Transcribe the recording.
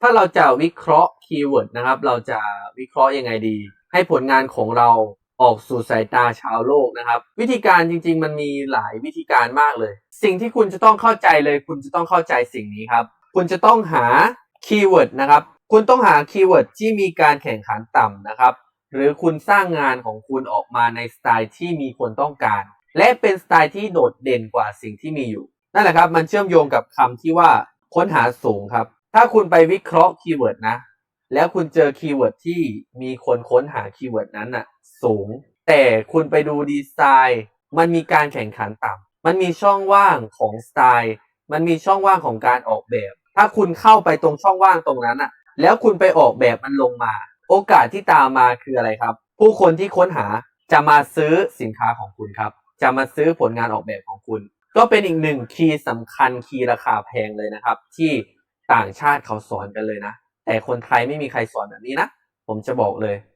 ถ้าเราจะวิเคราะห์คีย์เวิร์ดนะครับ เราจะวิเคราะห์ยังไงดี ให้ผลงานของเราออกสู่สายตาชาวโลกนะครับ วิธีการจริง ๆ มันมีหลายวิธีการมากเลย สิ่งที่คุณจะต้องเข้าใจเลย คุณจะต้องเข้าใจสิ่งนี้ครับ คุณจะต้องหาคีย์เวิร์ดนะครับ คุณต้องหาคีย์เวิร์ดที่มีการแข่งขันต่ำนะครับ หรือคุณสร้างงานของคุณออกมาในสไตล์ที่มีคนต้องการ และเป็นสไตล์ที่โดดเด่นกว่าสิ่งที่มีอยู่ นั่นแหละครับ มันเชื่อมโยงกับคำที่ว่าค้นหาสูงครับ ถ้าคุณไปวิเคราะห์คีย์เวิร์ดนะ แล้วคุณเจอคีย์เวิร์ดที่มีคนค้นหาคีย์เวิร์ดนั้นน่ะ สูง แต่คุณไปดูดีไซน์ มันมีการแข่งขันต่ำมันมีช่องว่างของสไตล์ มันมีช่องว่างของการออกแบบ ถ้าคุณเข้าไปตรงช่องว่างตรงนั้นน่ะ แล้วคุณไปออกแบบมันลงมา โอกาสที่ตามมาคืออะไรครับ ผู้คนที่ค้นหาจะมาซื้อสินค้าของคุณครับ จะมาซื้อผลงานออกแบบของคุณ ก็เป็นอีกหนึ่งคีย์สำคัญคีย์ราคาแพงเลยนะครับ ที่ ต่างชาติเขาสอนกันเลยนะ แต่คนไทยไม่มีใครสอนแบบนี้นะ ผมจะบอกเลย